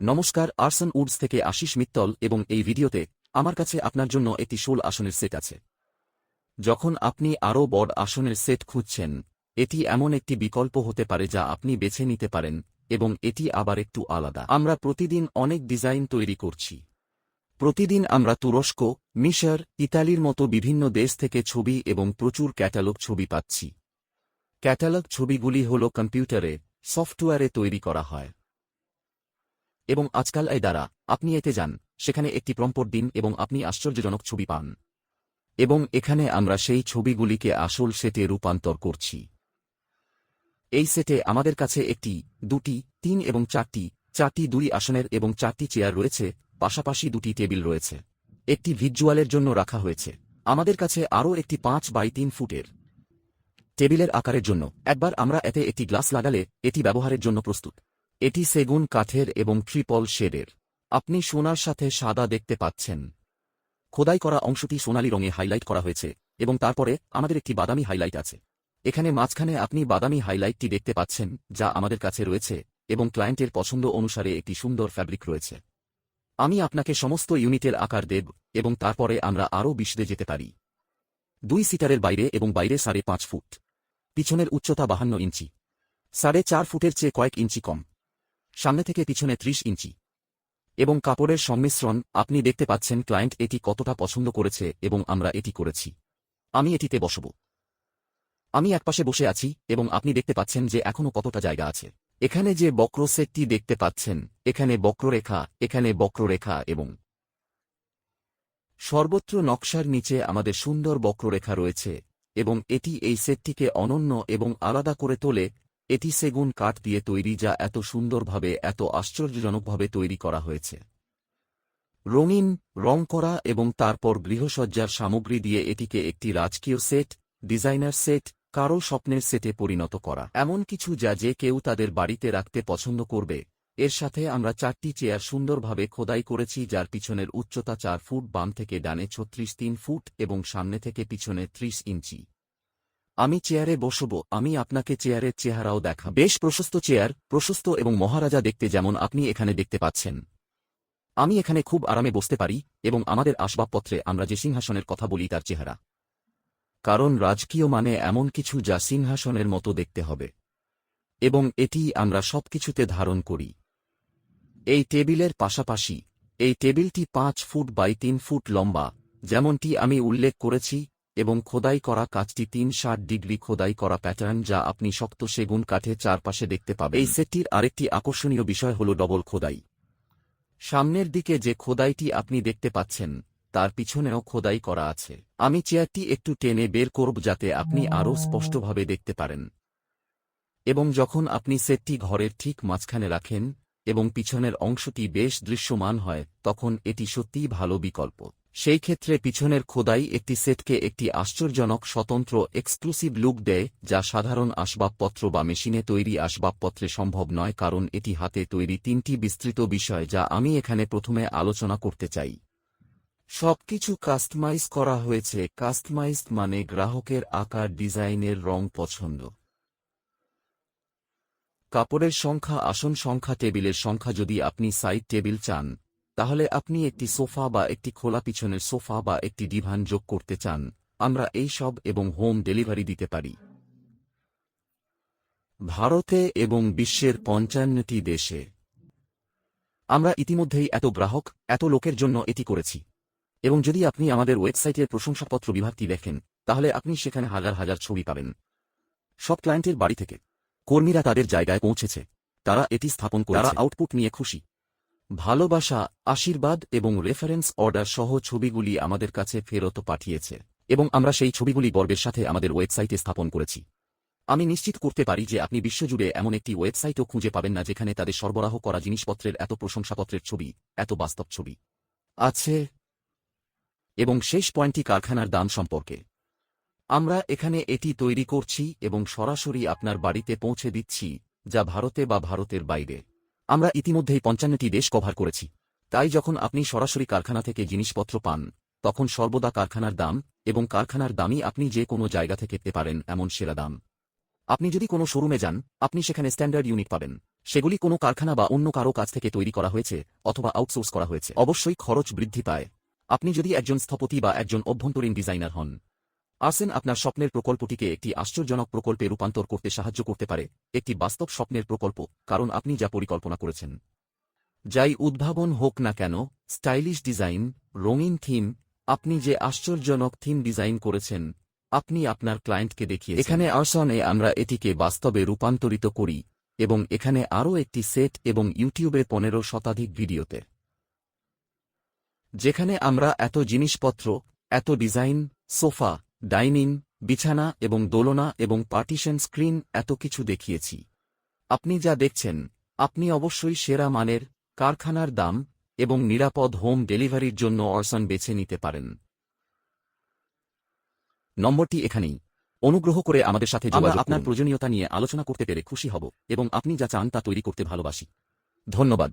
নমস্কার, arson Woods থেকে আশিস মিত্তল এবং এই ভিডিওতে আমার কাছে আপনার জন্য একটি ষোল আসনের সেট আছে। যখন আপনি আরও বড় আসনের সেট খুঁজছেন, এটি এমন একটি বিকল্প হতে পারে যা আপনি বেছে নিতে পারেন এবং এটি আবার একটু আলাদা। আমরা প্রতিদিন অনেক ডিজাইন তৈরি করছি। প্রতিদিন আমরা তুরস্ক, মিশর, ইতালির মতো বিভিন্ন দেশ থেকে ছবি এবং প্রচুর ক্যাটালগ ছবি পাচ্ছি। ক্যাটালগ ছবিগুলি হল কম্পিউটারে, সফটওয়্যারে তৈরি করা হয়। এবং আজকাল এই দ্বারা আপনি এতে যান, সেখানে একটি প্রম্পট দিন এবং আপনি আশ্চর্যজনক ছবি পান। এবং এখানে আমরা সেই ছবিগুলিকে আসল সেটে রূপান্তর করছি। এই সেটে আমাদের কাছে একটি, দুটি, তিন এবং চারটি চারটি দুই আসনের এবং চারটি চেয়ার রয়েছে, পাশাপাশি দুটি টেবিল রয়েছে। একটি ভিজুয়ালের জন্য রাখা হয়েছে। আমাদের কাছে আরও একটি পাঁচ বাই তিন ফুটের টেবিলের আকারের জন্য। একবার আমরা এতে একটি গ্লাস লাগালে এটি ব্যবহারের জন্য প্রস্তুত। এটি সেগুন কাঠের এবং ট্রিপল শেডের। আপনি সোনার সাথে সাদা দেখতে পাচ্ছেন। খোদাই করা অংশটি সোনালী রঙে হাইলাইট করা হয়েছে এবং তারপরে আমাদের একটি বাদামি হাইলাইট আছে। এখানে মাঝখানে আপনি বাদামি হাইলাইটটি দেখতে পাচ্ছেন, যা আমাদের কাছে রয়েছে এবং ক্লায়েন্টের পছন্দ অনুসারে একটি সুন্দর ফ্যাব্রিক রয়েছে। আমি আপনাকে সমস্ত ইউনিটের আকার দেব এবং তারপরে আমরা আরও বিশদে যেতে পারি। দুই সিটারের বাইরে এবং বাইরে সাড়ে পাঁচ ফুট। পিছনের উচ্চতা বাহান্ন ইঞ্চি। সাড়ে চার ফুটের চেয়ে কয়েক ইঞ্চি কম। সামনে থেকে পিছনে ত্রিশ ইঞ্চি। এবং কাপড়ের সংমিশ্রণ, আপনি দেখতে পাচ্ছেন ক্লায়েন্ট এটি কতটা পছন্দ করেছে এবং আমরা এটি করেছি। আমি এটিতে বসব। আমি একপাশে বসে আছি এবং আপনি দেখতে পাচ্ছেন যে এখনও কতটা জায়গা আছে। এখানে যে বক্র সেটটি দেখতে পাচ্ছেন, এখানে বক্ররেখা এখানে বক্ররেখা এবং সর্বত্র নকশার নিচে আমাদের সুন্দর বক্ররেখা রয়েছে এবং এটি এই সেটটিকে অনন্য এবং আলাদা করে তোলে এটি সেগুন কাঠ দিয়ে তৈরি যা এত সুন্দরভাবে, এত আশ্চর্যজনকভাবে তৈরি করা হয়েছে। রঙিন, রং করা এবং তারপর গৃহসজ্জার সামগ্রী দিয়ে এটিকে একটি রাজকীয় সেট, ডিজাইনার সেট কারও স্বপ্নের সেটে পরিণত করা। এমন কিছু যা যে কেউ তাদের বাড়িতে রাখতে পছন্দ করবে। এর সাথে আমরা চারটি চেয়ার সুন্দরভাবে খোদাই করেছি যার পিছনের উচ্চতা চার ফুট, বাম থেকে ডানে ছত্রিশ তিন ফুট এবং সামনে থেকে পিছনে ত্রিশ ইঞ্চি। আমি চেয়ারে বসব, আমি আপনাকে চেয়ারের চেহারাও দেখা বেশ প্রশস্ত চেয়ার, প্রশস্ত এবং মহারাজা দেখতে যেমন আপনি এখানে দেখতে পাচ্ছেন। আমি এখানে খুব আরামে বসতে পারি এবং আমাদের আসবাবপত্রে আমরা যে সিংহাসনের কথা বলি তার চেহারা। কারণ রাজকীয় মানে এমন কিছু যা সিংহাসনের মতো দেখতে হবে। এবং এটি আমরা সবকিছুতে ধারণ করি। এই টেবিলের পাশাপাশি, এই টেবিলটি পাঁচ ফুট বাই তিন ফুট লম্বা, যেমনটি আমি উল্লেখ করেছি এবং খোদাই করা কাজটি তিন ষাট ডিগ্রি খোদাই করা প্যাটার্ন যা আপনি শক্ত সেগুন কাঠে চারপাশে দেখতে পাবেন। এই সেটটির আরেকটি আকর্ষণীয় বিষয় হল ডবল খোদাই। সামনের দিকে যে খোদাইটি আপনি দেখতে পাচ্ছেন, তার পিছনেও খোদাই করা আছে। আমি চেয়ারটি একটু টেনে বের করব যাতে আপনি আরও স্পষ্টভাবে দেখতে পারেন। এবং যখন আপনি সেটটি ঘরের ঠিক মাঝখানে রাখেন এবং পিছনের অংশটি বেশ দৃশ্যমান হয়, তখন এটি সত্যিই ভালো বিকল্প। সেই ক্ষেত্রে পিছনের খোদাই একটি সেটকে একটি আশ্চর্যজনক স্বতন্ত্র এক্সক্লুসিভ লুক দেয়, যা সাধারণ আসবাবপত্র বা মেশিনে তৈরি আসবাবপত্রে সম্ভব নয়, কারণ এটি হাতে তৈরি তিনটি বিস্তৃত বিষয় যা আমি এখানে প্রথমে আলোচনা করতে চাই। সবকিছু কাস্টমাইজ করা হয়েছে। কাস্টমাইজড মানে গ্রাহকের আকার, ডিজাইনের রং, পছন্দ। কাপড়ের সংখ্যা, আসন সংখ্যা, টেবিলের সংখ্যা যদি আপনি সাইড টেবিল চান তাহলে আপনি একটি সোফা বা একটি খোলা পিছনের সোফা বা একটি ডিভান যোগ করতে চান। আমরা এই সব এবং হোম ডেলিভারি দিতে পারি। ভারতে এবং বিশ্বের পঞ্চান্নটি দেশে। আমরা ইতিমধ্যেই এত গ্রাহক, এত লোকের জন্য এটি করেছি। এবং যদি আপনি আমাদের ওয়েবসাইটের প্রশংসাপত্র বিভাগটি দেখেন, তাহলে আপনি সেখানে হাজার হাজার ছবি পাবেন। সব ক্লায়েন্টের বাড়ি থেকে কর্মীরা তাদের জায়গায় পৌঁছেছে। তারা এটি স্থাপন করে আউটপুট নিয়ে খুশি। ভালোবাসা, আশীর্বাদ এবং রেফারেন্স অর্ডার সহ ছবিগুলি আমাদের কাছে ফেরত পাঠিয়েছে এবং আমরা সেই ছবিগুলি গর্বের সাথে আমাদের ওয়েবসাইটে স্থাপন করেছি। আমি নিশ্চিত করতে পারি যে আপনি বিশ্বজুড়ে এমন একটি ওয়েবসাইটও খুঁজে পাবেন না যেখানে তাদের সরবরাহ করা জিনিসপত্রের এত প্রশংসাপত্রের ছবি, এত বাস্তব ছবি আছে এবং শেষ পয়েন্টটি কারখানার দাম সম্পর্কে। আমরা এখানে এটি তৈরি করছি এবং সরাসরি আপনার বাড়িতে পৌঁছে দিচ্ছি, যা ভারতে বা ভারতের বাইরে। আমরা ইতিমধ্যেই পঞ্চান্নটি দেশ কভার করেছি। তাই যখন আপনি সরাসরি কারখানা থেকে জিনিসপত্র পান, তখন সর্বদা কারখানার দাম এবং কারখানার দামই আপনি যে কোনো জায়গা থেকে পেতে পারেন এমন সেরা দাম। আপনি যদি কোনো শোরুমে যান, আপনি সেখানে স্ট্যান্ডার্ড ইউনিট পাবেন। সেগুলি কোনো কারখানা বা অন্য কারও কাছ থেকে তৈরি করা হয়েছে অথবা আউটসোর্স করা হয়েছে। অবশ্যই খরচ বৃদ্ধি পায়। আপনি যদি একজন স্থপতি বা একজন অভ্যন্তরীণ ডিজাইনার হন আর্সেন আপনার স্বপ্নের প্রকল্পটিকে একটি আশ্চর্যজনক প্রকল্পে রূপান্তর করতে সাহায্য করতে পারে, একটি বাস্তব স্বপ্নের প্রকল্প, কারণ আপনি যা পরিকল্পনা করেছেন। যাই উদ্ভাবন হোক না কেন, স্টাইলিশ ডিজাইন, রঙিন থিম, আপনি যে আশ্চর্যজনক থিম ডিজাইন করেছেন, আপনি আপনার ক্লায়েন্টকে দেখিয়ে এখানে আর্সনে আমরা এটিকে বাস্তবে রূপান্তরিত করি এবং এখানে আরও একটি সেট এবং ইউটিউবে পনেরো শতাধিক ভিডিওতে। যেখানে আমরা এত জিনিসপত্র, এত ডিজাইন, সোফা ডাইনিং বিছানা এবং দোলনা এবং পার্টিশন স্ক্রিন এত কিছু দেখিয়েছি। আপনি যা দেখছেন আপনি অবশ্যই সেরা মানের কারখানার দাম এবং নিরাপদ হোম ডেলিভারির জন্য অর্সন বেছে নিতে পারেন। নম্বরটি এখানেই। অনুগ্রহ করে আমাদের সাথে আপনার প্রয়োজনীয়তা নিয়ে আলোচনা করতে পেরে খুশি হব এবং আপনি যা চান তা তৈরি করতে ভালোবাসি। ধন্যবাদ।